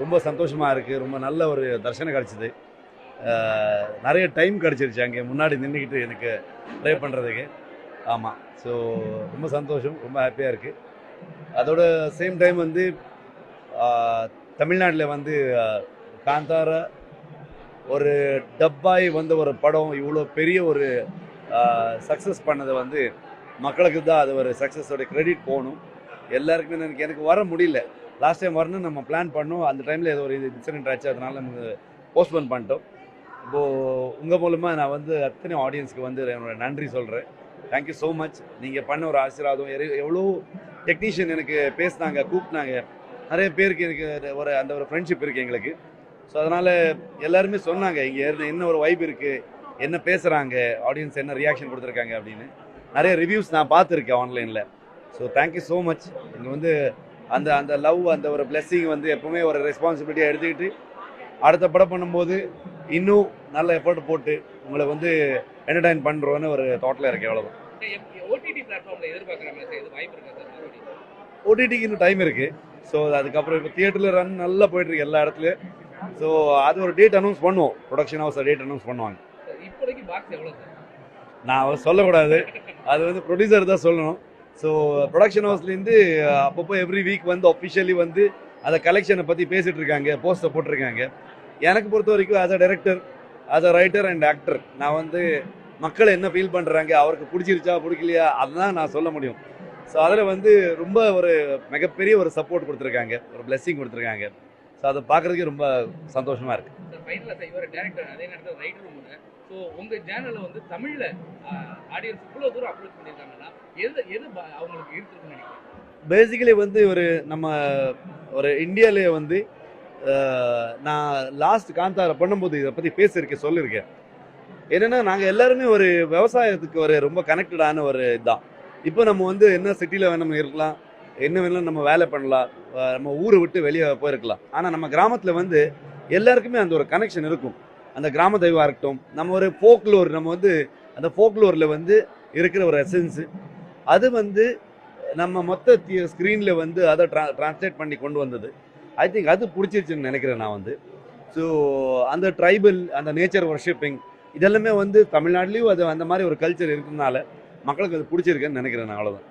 ரொம்ப சந்தோஷமாக இருக்குது ரொம்ப நல்ல ஒரு தரிசனம் கிடச்சிது. நிறைய டைம் கிடச்சிருச்சு அங்கே. முன்னாடி நின்றுக்கிட்டு எனக்கு ட்ரை பண்ணுறதுக்கு ஆமாம் ஸோ ரொம்ப சந்தோஷம். ரொம்ப ஹாப்பியாக இருக்குது அதோட சேம் டைம் வந்து தமிழ்நாட்டில் வந்து காந்தார காந்தாரா ஒரு டப்பாய் வந்த ஒரு படம் இவ்வளோ பெரிய ஒரு சக்ஸஸ் பண்ணதை வந்து மக்களுக்கு தான் அது ஒரு சக்ஸஸோட க்ரெடிட் போகணும். எல்லாருக்குமே எனக்கு எனக்கு வர முடியல. லாஸ்ட் டைம் வரணும் நம்ம பிளான் பண்ணோம். அந்த டைமில் ஏதோ ஒரு இது இன்சிடென்ட் ஆச்சு. அதனால நமக்கு போஸ்ட்போன் பண்ணிட்டோம். இப்போது உங்கள் மூலமாக நான் வந்து அத்தனை ஆடியன்ஸ்க்கு வந்து என்னோட நன்றி சொல்கிறேன் தேங்க்யூ ஸோ மச் நீங்கள் பண்ண ஒரு ஆசீர்வாதம். எவ்வளோ டெக்னீஷியன் எனக்கு பேசினாங்க கூப்பிட்டாங்க. நிறைய பேருக்கு எனக்கு ஒரு அந்த ஒரு ஃப்ரெண்ட்ஷிப் இருக்குது எங்களுக்கு. ஸோ அதனால் எல்லாருமே சொன்னாங்க இங்கே என்ன ஒரு வைப் இருக்குது என்ன பேசுகிறாங்க ஆடியன்ஸ் என்ன ரியாக்ஷன் கொடுத்துருக்காங்க? அப்படின்னு. நிறைய ரிவ்யூஸ் நான் பார்த்துருக்கேன் ஆன்லைனில் ஸோ தேங்க்யூ ஸோ மச் இங்கே வந்து அந்த அந்த லவ் அந்த ஒரு blessing வந்து எப்பவுமே ஒரு ரெஸ்பான்சிபிலிட்டியாக எடுத்துக்கிட்டு அடுத்த படம் பண்ணும்போது இன்னும் நல்ல எஃபர்ட் போட்டு உங்களை வந்து என்டர்டைன் பண்ணுறோன்னு ஒரு தாட்டில் இருக்கா மறுபடியும். ஓடிடிக்கு இன்னும் டைம் இருக்குது ஸோ அதுக்கப்புறம் இப்போ தியேட்டரில் ரன் நல்லா போயிட்டுருக்கு எல்லா இடத்துலையும். ஸோ அது ஒரு டேட் அனௌன்ஸ் பண்ணுவோம். ப்ரொடக்ஷன் ஹவுஸ் டேட் அனௌன்ஸ் பண்ணுவாங்க. எவ்வளோ நான் சொல்லக்கூடாது. அது வந்து ப்ரொடியூசர் தான் சொல்லணும். ஸோ ப்ரொடக்ஷன் ஹவுஸ்லேருந்து அப்பப்போ எவ்ரி வீக் வந்து அஃபிஷியலி வந்து அதை கலெக்ஷனை பற்றி பேசிகிட்டு இருக்காங்க போஸ்டர் போட்டிருக்காங்க. எனக்கு பொறுத்த வரைக்கும் as a director as a writer and actor நான் வந்து மக்கள் என்ன ஃபீல் பண்ணுறாங்க அவருக்கு பிடிச்சிருச்சா பிடிக்கலையா அதுதான் நான் சொல்ல முடியும். ஸோ அதில் வந்து ரொம்ப ஒரு மிகப்பெரிய ஒரு சப்போர்ட் கொடுத்துருக்காங்க ஒரு பிளெஸ்ஸிங் கொடுத்துருக்காங்க. ஸோ அதை பார்க்குறதுக்கு ரொம்ப சந்தோஷமாக இருக்குது சார் செய்வார் டேரக்டர் அதே நேரத்தில் ரைட்டரும் கூட ஸோ உங்கள் சேனலில் வந்து தமிழில் ஆடியன்ஸ் இவ்வளோ தூரம் அப்ரோச் பண்ணியிருக்காங்கன்னா எது எது அவங்களுக்கு ஈர்த்துருக்குன்னு நினைக்கிறேன் பேசிக்கலி வந்து ஒரு நம்ம ஒரு இந்தியாவிலே வந்து நான் லாஸ்ட் காந்தார பண்ணும்போது இதை பற்றி பேசியிருக்கேன் சொல்லியிருக்கேன். என்னென்னா நாங்கள் எல்லாருமே ஒரு விவசாயத்துக்கு ஒரு ரொம்ப கனெக்டடான ஒரு இதுதான் இப்போ நம்ம வந்து என்ன சிட்டியில் வேணும் இருக்கலாம் என்ன வேணாலும் நம்ம வேலை பண்ணலாம் நம்ம ஊரை விட்டு வெளியே போயிருக்கலாம். ஆனால் நம்ம கிராமத்தில் வந்து எல்லாருக்குமே அந்த ஒரு கனெக்ஷன் இருக்கும். அந்த கிராம தெய்வம் இருக்கட்டும் நம்ம ஒரு ஃபோக்லோர் நம்ம வந்து அந்த ஃபோக்லோரில் வந்து இருக்கிற ஒரு எசன்ஸு அது வந்து நம்ம மொத்த ஸ்க்ரீனில் வந்து அதை ட்ரா ட்ரான்ஸ்லேட் பண்ணி கொண்டு வந்தது. ஐ திங்க் அது பிடிச்சிருச்சுன்னு நினைக்கிறேன் நான் வந்து. ஸோ அந்த ட்ரைபல் அந்த நேச்சர் ஒர்ஷிப்பிங் இதெல்லாமே வந்து தமிழ்நாட்டிலையும் அது அந்த மாதிரி ஒரு கல்ச்சர் இருக்கிறதுனால மக்களுக்கு அது பிடிச்சிருக்குன்னு நினைக்கிறேன் நான் அவ்வளோதான்